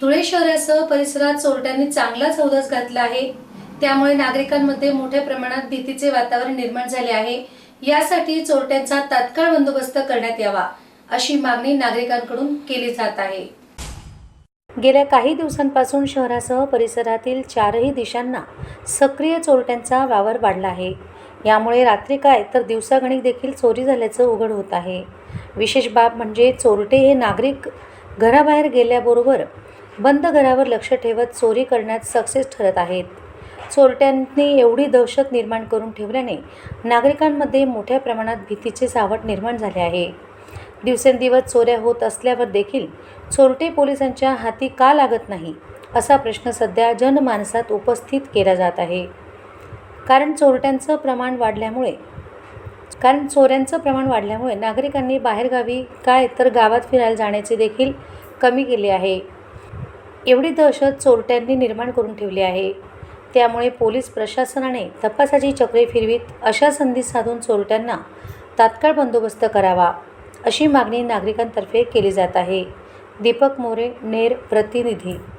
धुळे शहरासह परिसरात चोरट्यांनी चांगलाच हौदास घातला आहे. त्यामुळे नागरिकांमध्ये मोठ्या प्रमाणात भीतीचे वातावरण निर्माण झाले आहे. यासाठी चोरट्यांचा तात्काळ बंदोबस्त करण्यात यावा अशी मागणी नागरिकांकडून केली जात आहे. गेल्या काही दिवसांपासून शहरासह परिसरातील चारही दिशांना सक्रिय चोरट्यांचा वावर वाढला आहे. यामुळे रात्री काय तर दिवसागणिक देखील चोरी झाल्याचं उघड होत आहे. विशेष बाब म्हणजे चोरटे हे नागरिक घराबाहेर गेल्याबरोबर बंद घरावर लक्ष ठेवत चोरी करण्यात सक्सेस ठरत आहेत. चोरट्यांनी एवढी दहशत निर्माण करून ठेवल्याने नागरिकांमध्ये मोठ्या प्रमाणात भीतीचे सावट निर्माण झाले आहे. दिवसेंदिवस चोऱ्या होत असल्यावर देखील चोरटे पोलिसांच्या हाती का लागत नाही असा प्रश्न सध्या जनमानसात उपस्थित केला जात आहे. कारण चोरट्यांचं प्रमाण वाढल्यामुळे कारण चोऱ्यांचं प्रमाण वाढल्यामुळे नागरिकांनी बाहेरगावी काय तर गावात फिरायला जाण्याचे देखील कमी केले आहे. एवढी दहशत चोरट्यांनी निर्माण करून ठेवली आहे. त्यामुळे पोलीस प्रशासनाने तपासाची चक्रे फिरवीत अशा संधी साधून चोरट्यांना तात्काळ बंदोबस्त करावा अशी मागणी नागरिकांतर्फे केली जात आहे. दीपक मोरे नेर प्रतिनिधी.